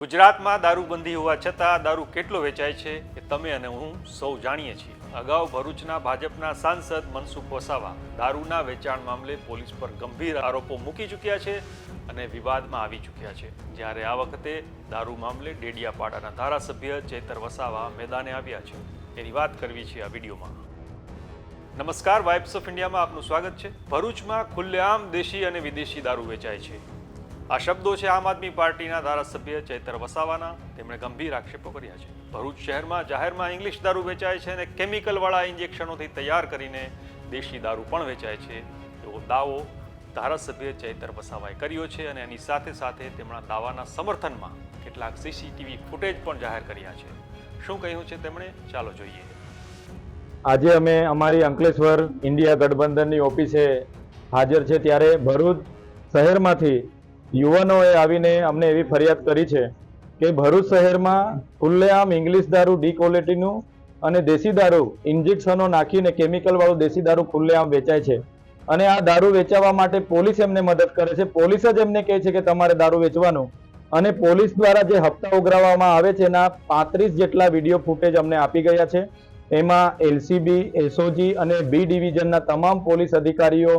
ગુજરાતમાં દારૂબંધી હોવા છતાં દારૂ કેટલો વેચાય છે એ તમે અને હું સૌ જાણીએ છીએ. અગાઉ ભરૂચના ભાજપના સાંસદ મનસુખ વસાવા દારૂના વેચાણ મામલે પોલીસ પર ગંભીર આરોપો મૂકી ચૂક્યા છે અને વિવાદમાં આવી ચૂક્યા છે. જ્યારે આ વખતે દારૂ મામલે ડેડિયાપાડાના ધારાસભ્ય ચેતર વસાવા મેદાને આવ્યા છે. એની વાત કરવી છે આ વિડીયોમાં. નમસ્કાર, વાઇબ્સ ઓફ ઇન્ડિયામાં આપનું સ્વાગત છે. ભરૂચમાં ખુલ્લેઆમ દેશી અને વિદેશી દારૂ વેચાય છે. આ શબ્દો છે આમ આદમી પાર્ટીના ધારાસભ્ય ચૈતર વસાવાના. તેમણે ગંભીર આક્ષેપો કર્યા છે. ભરૂચ શહેરમાં જાહેરમાં ઇંગ્લિશ દારૂ વેચાય છે અને કેમિકલવાળા ઇન્જેક્શનોથી તૈયાર કરીને દેશી દારૂ પણ વેચાય છે. એવો દાવો ધારાસભ્ય ચૈતર વસાવાએ કર્યો છે અને એની સાથે સાથે તેમના દાવાના સમર્થનમાં કેટલાક સીસીટીવી ફૂટેજ પણ જાહેર કર્યા છે. શું કહ્યું છે તેમણે? ચાલો જોઈએ. આજે અમે અમારી અંકલેશ્વર ઇન્ડિયા ગઠબંધનની ઓફિસે હાજર છે ત્યારે ભરૂચ શહેરમાંથી યુવાનોએ આવીને અમને એવી ફરિયાદ કરી છે કે ભરૂચ શહેરમાં ખુલ્લેઆમ ઇંગ્લિશ દારૂ ડી ક્વોલિટીનું અને દેશી દારૂ, ઇન્જેક્શનો નાખીને કેમિકલવાળું દેશી દારૂ ખુલ્લેઆમ વેચાય છે. અને આ દારૂ વેચાવા માટે પોલીસ એમને મદદ કરે છે. પોલીસ જ એમને કહે છે કે તમારે દારૂ વેચવાનું. અને પોલીસ દ્વારા જે હપ્તા ઉઘરાવવામાં આવે છે, એના પાંત્રીસ જેટલા વીડિયો ફૂટેજ અમને આપી ગયા છે. એમાં એલસીબી, એસઓજી અને બી ડિવિઝનના તમામ પોલીસ અધિકારીઓ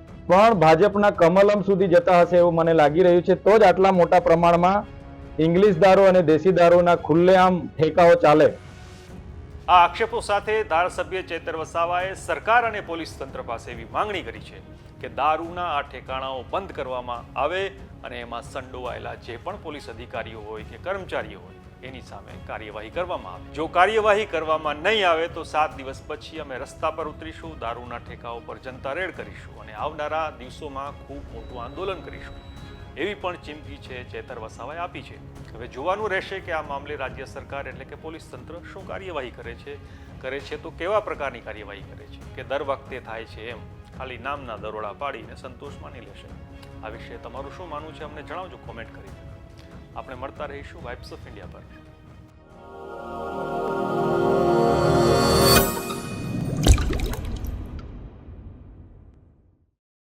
પણ ભાજપના કમલમ સુધી જતા હશે એવું મને લાગી રહ્યું છે. તો જ આટલા મોટા પ્રમાણમાં ઇંગ્લિશ દારૂ અને દેશી દારૂના ખુલ્લેઆમ ઠેકાઓ ચાલે. આ આક્ષેપો સાથે ધારાસભ્ય ચેતર વસાવાએ સરકાર અને પોલીસ તંત્ર પાસે એવી માંગણી કરી છે કે દારૂના આ ઠેકાણાઓ બંધ કરવામાં આવે અને એમાં સંડોવાયેલા જે પણ પોલીસ અધિકારીઓ હોય કે કર્મચારીઓ હોય એની સામે કાર્યવાહી કરવામાં આવે. જો કાર્યવાહી કરવામાં નહીં આવે, તો સાત દિવસ પછી અમે રસ્તા પર ઉતરીશું, દારૂના ઠેકાઓ પર જનતા રેડ કરીશું અને આવનારા દિવસોમાં ખૂબ મોટું આંદોલન કરીશું. એવી પણ ચીમકી છે ચેતર વસાવાએ આપી છે. હવે જોવાનું રહેશે કે આ મામલે રાજ્ય સરકાર એટલે કે પોલીસ તંત્ર શું કાર્યવાહી કરે છે કરે છે તો કેવા પ્રકારની કાર્યવાહી કરે છે, કે દર વખતે થાય છે એમ ખાલી નામના દરોડા પાડીને સંતોષ માની લેશે. આ વિશે તમારું શું માનવું છે અમને જણાવજો, કોમેન્ટ કરીને. આપણે મળતા રહીશું વાઇબ્સ ઓફ ઇન્ડિયા પર.